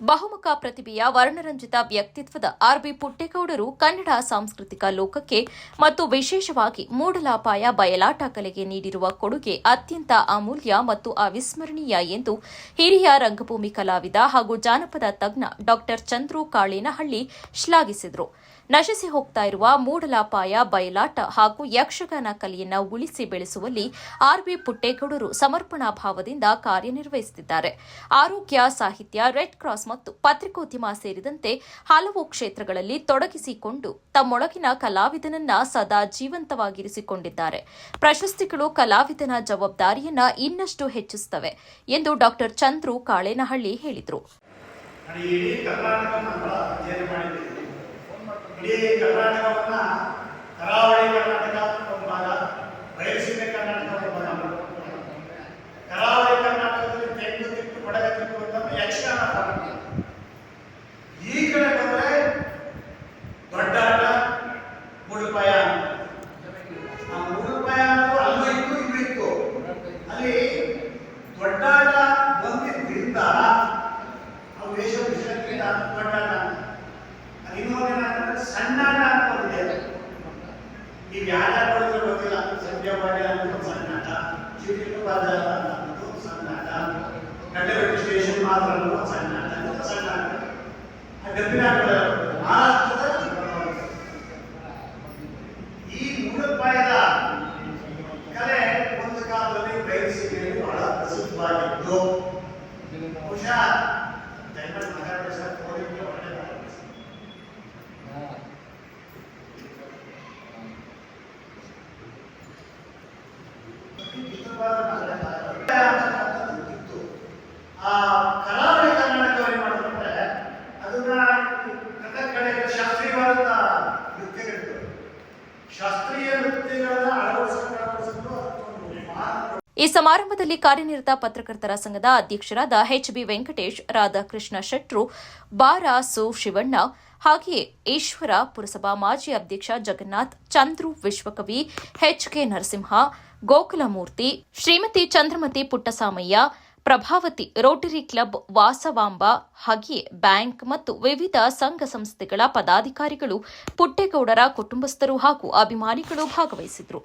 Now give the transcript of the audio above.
ಬಹುಮುಖ ಪ್ರತಿಭೆಯ ವರ್ಣರಂಜಿತ ವ್ಯಕ್ತಿತ್ವದ ಆರ್ಬಿ ಪುಟ್ಟೇಗೌಡರು ಕನ್ನಡ ಸಾಂಸ್ಕೃತಿಕ ಲೋಕಕ್ಕೆ ಮತ್ತು ವಿಶೇಷವಾಗಿ ಮೂಡಲಾಪಾಯ ಬಯಲಾಟ ಕಲೆಗೆ ನೀಡಿರುವ ಕೊಡುಗೆ ಅತ್ಯಂತ ಅಮೂಲ್ಯ ಮತ್ತು ಅವಿಸ್ಮರಣೀಯ ಎಂದು ಹಿರಿಯ ರಂಗಭೂಮಿ ಕಲಾವಿದ ಹಾಗೂ ಜಾನಪದ ತಜ್ಞ ಡಾ ಚಂದ್ರು ಕಾಳೇನಹಳ್ಳಿ ಶ್ಲಾಘಿಸಿದರು. ನಶಿಸಿ ಹೋಗ್ತಾ ಇರುವ ಮೂಡಲಾಪಾಯ ಬಯಲಾಟ ಹಾಗೂ ಯಕ್ಷಗಾನ ಕಲೆಯನ್ನು ಉಳಿಸಿ ಬೆಳೆಸುವಲ್ಲಿ ಆರ್ಬಿ ಪುಟ್ಟೇಗೌಡರು ಸಮರ್ಪಣಾ ಭಾವದಿಂದ ಕಾರ್ಯನಿರ್ವಹಿಸುತ್ತಿದ್ದಾರೆ. ಆರೋಗ್ಯ, ಸಾಹಿತ್ಯ, ರೆಡ್ ಕ್ರಾಸ್ ಮತ್ತು ಪತ್ರಿಕೋದ್ಯಮ ಸೇರಿದಂತೆ ಹಲವು ಕ್ಷೇತ್ರಗಳಲ್ಲಿ ತೊಡಗಿಸಿಕೊಂಡು ತಮ್ಮೊಳಗಿನ ಕಲಾವಿದನನ್ನ ಸದಾ ಜೀವಂತವಾಗಿರಿಸಿಕೊಂಡಿದ್ದಾರೆ. ಪ್ರಶಸ್ತಿಗಳು, ಕಲಾವಿದನ ಜವಾಬ್ದಾರಿಯನ್ನ ಇನ್ನಷ್ಟು ಹೆಚ್ಚಿಸುತ್ತವೆ ಎಂದು ಡಾಕ್ಟರ್ ಚಂದ್ರು ಕಾಳೇನಹಳ್ಳಿ ಹೇಳಿದರು. ಇಡೀ ಕರ್ನಾಟಕವನ್ನು ಕರಾವಳಿ ಕರ್ನಾಟಕ ಒಂದು ಭಾಗ, ಬಯಲುಸೀಮೆ ಕರ್ನಾಟಕ ಒಂದು ಭಾಗ. ಕರಾವಳಿ ಕರ್ನಾಟಕದಲ್ಲಿ ತೆಂಗು ತಿಟ್ಟು ಬಡಗ ತಿಟ್ಟು ಅಂತ ಯಕ್ಷಗಾನ ಪ್ರಾರಂಭ ಈ ಕಡೆ ಬಂದ್ರೆ ದೊಡ್ಡಾಟ ಮುಳುಪಾಯ ಆ ಮುಳುಪಾಯ ಅನ್ನೋದು ಅಲ್ಲೂ ಇತ್ತು, ಇಲ್ಲೂ ಇತ್ತು. ಅಲ್ಲಿ ದೊಡ್ಡಾಟ ಬಂದಿದ್ದರಿಂದ ಅವು ವೇಷ ವಿಷಯಕ್ಕಿಂತ ದೊಡ್ಡಾಟ ಅದು ಇನ್ನೊಂದು ಏನಾಗ್ತದೆ ಸಣ್ಣಾಟ ಅಂತ ಒಂದಿದೆ ಈಗ ಯಾರು ಕೊಡಿದ್ರೆ ಗೊತ್ತಿಲ್ಲ ಸಂಜೆ ಮಾಡಿ ಅನ್ನೋದು ಸಣ್ಣಾಟ ಚಿಕ್ಕ ಬಾಜಾರ ಅನ್ನೋದು ಸಣ್ಣಾಟ ಸ್ಟೇಷನ್ ಮಾತ್ರ ಅನ್ನೋದು ಆ ಡಬ್ಬಿನಾಟಗಳು ಮಹಾರಾಷ್ಟ್ರದ ಈ ಮೂಲಪಾಯದ ಕಲೆ ಒಂದು ಕಾಲದಲ್ಲಿ ಬಯಲುಸೀಮೆಯಲ್ಲಿ ಬಹಳ ಪ್ರಸಿದ್ಧವಾಗಿತ್ತು ಬಹುಶಃ ಈ ಸಮಾರಂಭದಲ್ಲಿ ಕಾರ್ಯನಿರತ ಪತ್ರಕರ್ತರ ಸಂಘದ ಅಧ್ಯಕ್ಷರಾದ ಎಚ್ಬಿ ವೆಂಕಟೇಶ್, ರಾಧಾಕೃಷ್ಣ ಶೆಟ್ರು, ಬಾರಾ ಸು ಶಿವಣ್ಣ, ಹಾಗೆಯೇ ಈಶ್ವರ ಪುರಸಭಾ ಮಾಜಿ ಅಧ್ಯಕ್ಷ Jagannath, Chandru ವಿಶ್ವಕವಿ HK Narasimha Gokulamurthy, Shrimati Chandramati Puttasamayya, Prabhavati Rotary Club Vasavamba, ಹಾಗೆಯೇ ಬ್ಯಾಂಕ್ ಮತ್ತು ವಿವಿಧ ಸಂಘ ಸಂಸ್ಥೆಗಳ ಪದಾಧಿಕಾರಿಗಳು ಪುಟ್ಟೇಗೌಡರ ಕುಟುಂಬಸ್ಥರು ಹಾಗೂ ಅಭಿಮಾನಿಗಳು ಭಾಗವಹಿಸಿದರು.